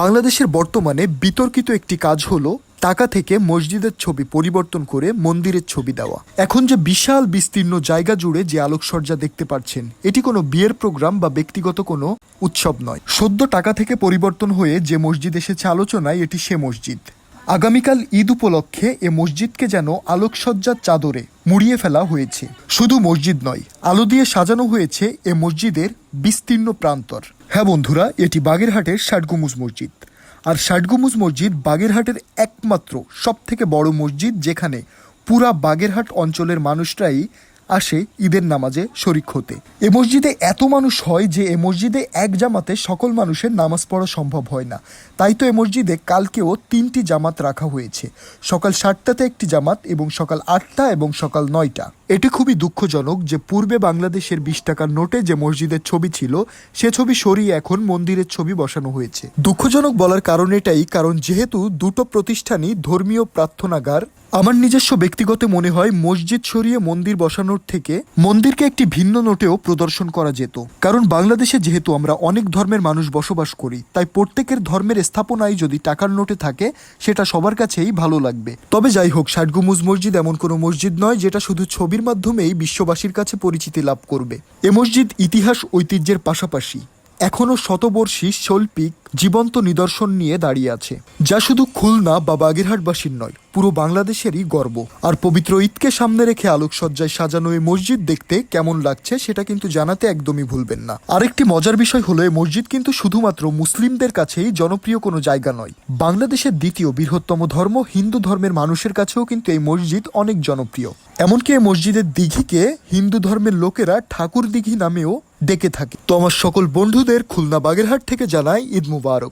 বাংলাদেশের বর্তমানে বিতর্কিত একটি কাজ হলো টাকা থেকে মসজিদের ছবি পরিবর্তন করে মন্দিরের ছবি দেওয়া। এখন যে বিশাল, বিস্তীর্ণ জায়গা জুড়ে যে আলোকসজ্জা দেখতে পাচ্ছেন, এটি কোনো বিয়ের প্রোগ্রাম বা ব্যক্তিগত কোনো উৎসব নয়। সদ্য টাকা থেকে পরিবর্তন হয়ে যে মসজিদ এসেছে আলোচনায়, এটি সে মসজিদ। আগামীকাল ঈদ উপলক্ষে এ মসজিদকে যেন আলোকসজ্জার চাদরে মুড়িয়ে ফেলা হয়েছে। শুধু মসজিদ নয়, আলো দিয়ে সাজানো হয়েছে এ মসজিদের বিস্তীর্ণ প্রান্তর। হ্যাঁ বন্ধুরা, এটি বাগেরহাটের ষাটগুমুজ মসজিদ। আর ষাটগুমুজ মসজিদ বাগেরহাটের একমাত্র সব থেকে বড় মসজিদ যেখানে পুরা বাগেরহাট অঞ্চলের মানুষরাই আসে ঈদের নামাজে শরিক হতে। এ মসজিদে এত মানুষ হয় যে এ মসজিদে এক জামাতে সকল মানুষের নামাজ পড়া সম্ভব হয় না। তাই তো এ মসজিদে কালকেও তিনটি জামাত রাখা হয়েছে। সকাল সাতটাতে একটি জামাত এবং সকাল আটটা এবং সকাল নয়টা। এটি খুবই দুঃখজনক যে পূর্বে বাংলাদেশের বিশ টাকার নোটে যে মসজিদের ছবি ছিল, সে ছবি সরিয়ে এখন মন্দিরের ছবি বসানো হয়েছে। দুঃখজনক বলার কারণ এটাই, কারণ যেহেতু দুটো প্রতিষ্ঠানই ধর্মীয় প্রার্থনাগার আমার নিজস্ব ব্যক্তিগত মনে হয় মসজিদ সরিয়ে মন্দির বসানোর থেকে মন্দিরকে একটি ভিন্ন নোটেও প্রদর্শন করা যেত। কারণ বাংলাদেশে যেহেতু আমরা অনেক ধর্মের মানুষ বসবাস করি, তাই প্রত্যেকের ধর্মের স্থাপনায় যদি টাকার নোটে থাকে, সেটা সবার কাছেই ভালো লাগবে। তবে যাই হোক ষাটগুমুজ মসজিদ এমন কোনো মসজিদ নয় যেটা শুধু ছবির মাধ্যমেই বিশ্ববাসীর কাছে পরিচিতি লাভ করবে। এ মসজিদ ইতিহাস ঐতিহ্যের পাশাপাশি। এখনও শতবর্ষী শৈল্পিক জীবন্ত নিদর্শন নিয়ে দাঁড়িয়ে আছে, যা শুধু খুলনা বা বাগেরহাটবাসীর নয়, পুরো বাংলাদেশেরই গর্ব। আর পবিত্র ঈদকে সামনে রেখে আলোকসজ্জায় সাজানো এই মসজিদ দেখতে কেমন লাগছে সেটা কিন্তু জানাতে একদমই ভুলবেন না। আরেকটি মজার বিষয় হলো, এই মসজিদ কিন্তু শুধুমাত্র মুসলিমদের কাছেই জনপ্রিয় কোনো জায়গা নয়। বাংলাদেশের দ্বিতীয় বৃহত্তম ধর্ম হিন্দু ধর্মের মানুষের কাছেও কিন্তু এই মসজিদ অনেক জনপ্রিয়। এমনকি এই মসজিদের দিঘিকে হিন্দু ধর্মের লোকেরা ঠাকুর দিঘি নামেও ডেকে থাকে। তো আমার সকল বন্ধুদের খুলনা বাগেরহাট থেকে জানাই ঈদ মুবারক।